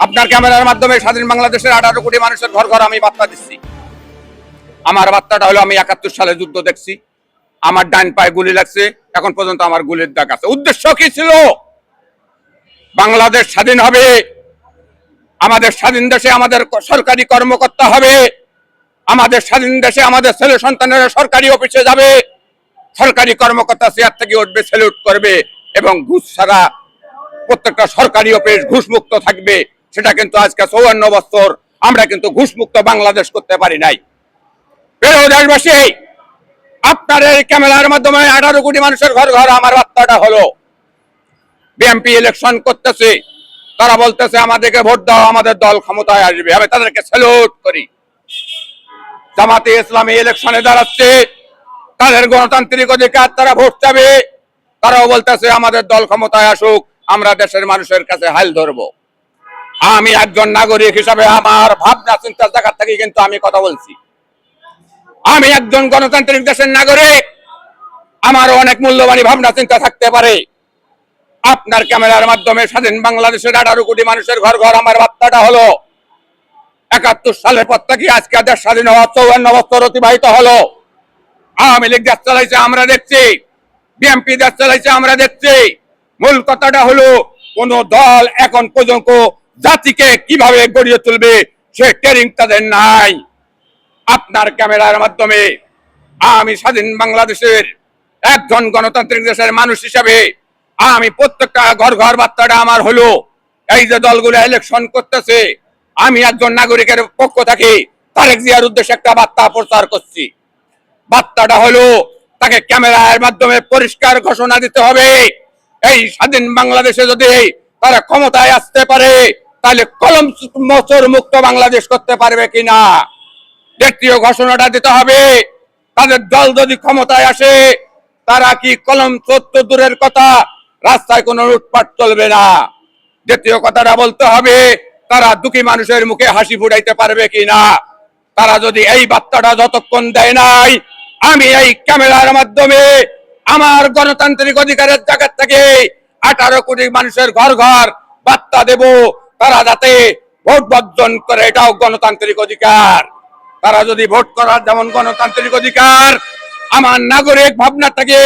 আপনার ক্যামেরার মাধ্যমে স্বাধীন বাংলাদেশের আঠারো কোটি মানুষের ঘর ঘর আমি বার্তা দিচ্ছি। আমার বার্তাটা হলো আমি একাত্তর সালে যুদ্ধ দেখছি। আমার ডান পায়ে গুলি লাগছে, এখন পর্যন্ত আমার গুলির দাগ আছে। উদ্দেশ্য কি ছিল? বাংলাদেশ স্বাধীন হবে। আমাদের স্বাধীন দেশে আমাদের সরকারি কর্মকর্তা হবে। আমাদের স্বাধীন দেশে আমাদের ছেলে সন্তানেরা সরকারি অফিসে যাবে। সরকারি কর্মকর্তা চেয়ার থেকে উঠবে স্যালুট করবে এবং ঘুষ ছাড়া প্রত্যেকটা সরকারি অফিস ঘুষ মুক্ত থাকবে। সেটা কিন্তু আজকে চৌয়ান্ন বছর আমরা কিন্তু ঘুষমুক্ত বাংলাদেশ করতে পারি নাই। দেশবাসী, আপনার এই ক্যামেরার মাধ্যমে আঠারো কোটি মানুষের ঘর ঘর আমার বার্তাটা হলো বিএনপি ইলেকশন করতেছে, তারা বলতেছে, আমাদেরকে ভোট দাও, আমাদের দল ক্ষমতায় আসবে। আমি তাদেরকে স্যালুট করি। জামাতে ইসলামী ইলেকশনে দাঁড়াচ্ছে, তাদের গণতান্ত্রিক অধিকার, তারা ভোট চাবে। তারাও বলতেছে, আমাদের দল ক্ষমতায় আসুক, আমরা দেশের মানুষের কাছে হাল ধরবো। আমি একজন নাগরিক হিসাবে আমার ভাবনা, চিন্তার জায়গা থেকে কিন্তু আমি কথা বলছি। আমি একজন গণতান্ত্রিক দেশের নাগরিক। আমার অনেক মূল্যবানী ভাবনা, চিন্তা থাকতে পারে। আপনার ক্যামেরার মাধ্যমে স্বাধীন বাংলাদেশের আঠারো কোটি মানুষের ঘর ঘর, আমার বার্তাটা হলো, একাত্তর সালের পর থেকে আজকে দেশ স্বাধীন হওয়া চৌয়ান্ন বছর অতিবাহিত হলো। আওয়ামী লীগ দেশ চালাইছে, আমরা দেখছি। বিএনপি দেশ চালাইছে, আমরা দেখছি। মূল কথাটা হলো, কোন দল এখন পর্যন্ত জাতিকে কীভাবে গড়িয়ে তুলবে, সে ট্রেনিং তাদের নাই। আপনার ক্যামেরার মাধ্যমে আমি স্বাধীন বাংলাদেশের একজন গণতান্ত্রিক দেশের মানুষ হিসাবে আমি প্রত্যেকটা ঘর ঘর বার্তাটা আমার হলো। এই যে দলগুলো ইলেকশন করতেছে, আমি একজন নাগরিকের পক্ষ থেকে তারেক জিয়ার উদ্দেশ্যে একটা বার্তা প্রচার করছি। বার্তাটা হলো, তাকে ক্যামেরার মাধ্যমে পরিষ্কার ঘোষণা দিতে হবে। এই স্বাধীন বাংলাদেশে যদি তারা ক্ষমতায় আসতে পারে তাহলে কলম মোচর মুক্ত বাংলাদেশ করতে পারবে কিনা? দ্বিতীয় ঘোষণাটা দিতে হবে। তাদের দল যদি ক্ষমতায় আসে, তারা কি কলম সত্য দূরের কথা? রাস্তায় কোনো লুটপাট চলবে না। দ্বিতীয় কথাটা বলতে হবে, তারা দুঃখী মানুষের মুখে হাসি ফুটাইতে পারবে কিনা? তারা যদি এই বার্তাটা যতক্ষণ দেয় নাই, আমি এই ক্যামেরার মাধ্যমে আমার গণতান্ত্রিক অধিকারের জায়গা থেকে আঠারো কোটি মানুষের ঘর ঘর বার্তা দেব। তারা যাতে ভোট বর্জন করে, এটাও গণতান্ত্রিক অধিকার। তারা যদি ভোট করার যেমন গণতান্ত্রিক অধিকার, আমার নাগরিক ভাবনা থেকে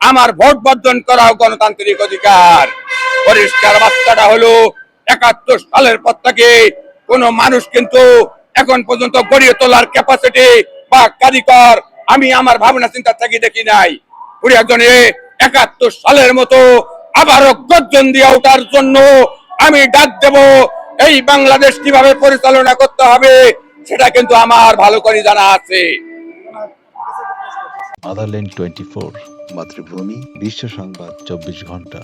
আমার ভোট বর্জন করাও গণতান্ত্রিক অধিকার। পরিষ্কার বার্তাটা হলো, একাত্তর সালের পর থেকে কোন মানুষ কিন্তু এখন পর্যন্ত গড়িয়ে তোলার ক্যাপাসিটি বা কারিগর আমি আমার ভাবনা চিন্তা থেকে দেখি নাই। প্রয়োজনে একাত্তর সালের মতো আবারও গর্জন দিয়ে ওঠার জন্য আমি ডাক দেব, এই বাংলাদেশ কীভাবে পরিচালনা করতে হবে, সেটা কিন্তু আমার ভালো করে জানা আছে। মাদারল্যান্ড টোয়েন্টি ফোর মাতৃভূমি বিশ্ব সংবাদ চব্বিশ ঘণ্টা